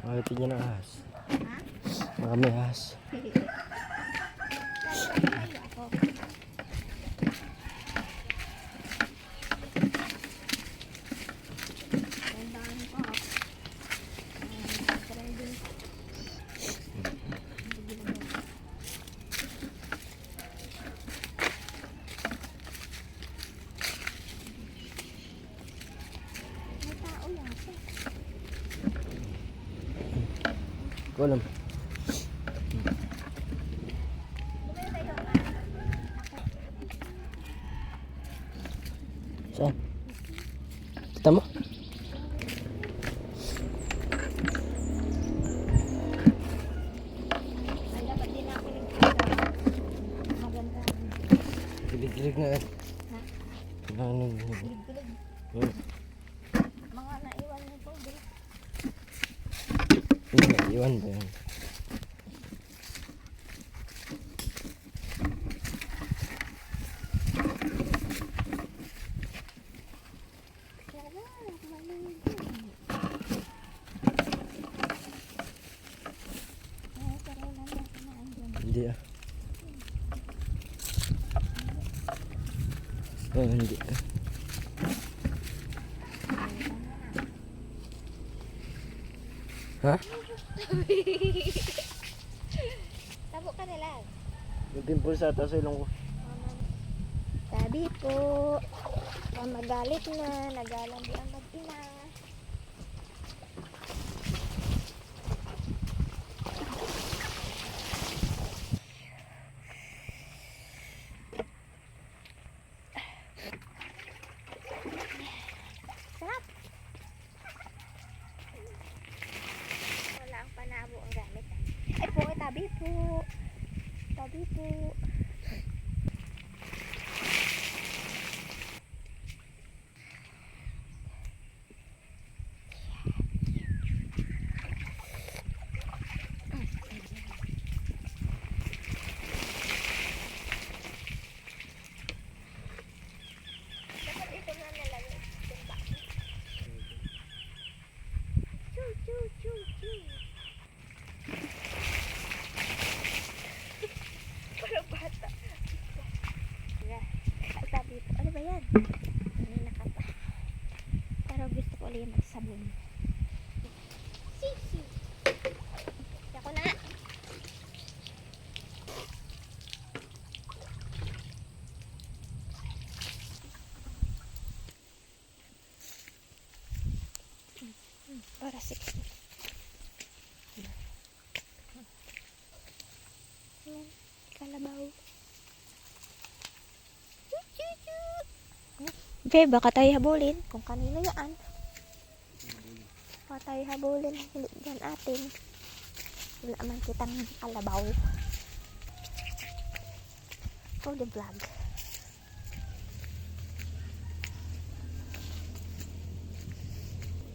Makita niya ng ahas. Ha? May ahas. Ako. Tandaan ko. Ah, trending. May tao yata. Ko alam. Saan? Kita mo? Gilig-gilig na yan. Ha? Ano, Bilig-bilig. hmm. Iwan ba yan? Wala, maligo. Ay, pero wala na kumain dyan. Hindi ah. Oh, hindi. Ha? Tabo ka nila. Yung pimple sa taas sa ilong ko. Sabi po, kung magalit na, nagalambi ang mag-ina. Para 60. Ayan, kalabaw. Be, baka tayo habulin kung kanino yan. Baka tayo habulin. Yan atin. Wala man kitang kalabaw. For the vlog.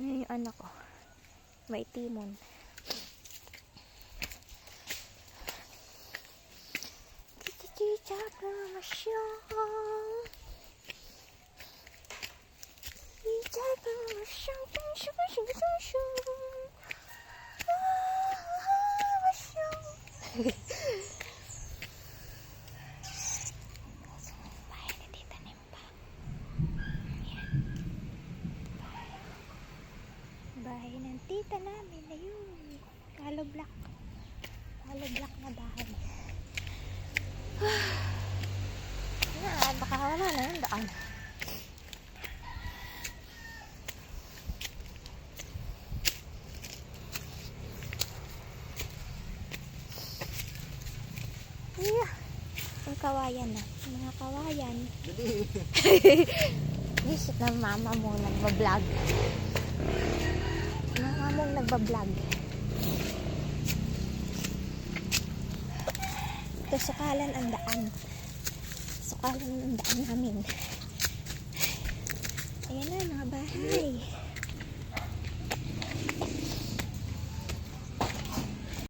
Ano yung anak ko? May timon. Chicha, baby, basyo. Chicha, baby, basyo. Basyo, basyo, basyo, basyo. Ah, basyo. Bahay ni Tita Nimpa. Yan. Bahay ng tita namin na yun. Hollow block. Hollow block na bahay. Ah, baka wala na yung daan. Yeah. Ang kawayan na. Mga kawayan. Isip na mama mo nagbablog nagbablog. Ito, sukalan ang daan. Sukalan ang daan namin. Ayan na, mga bahay.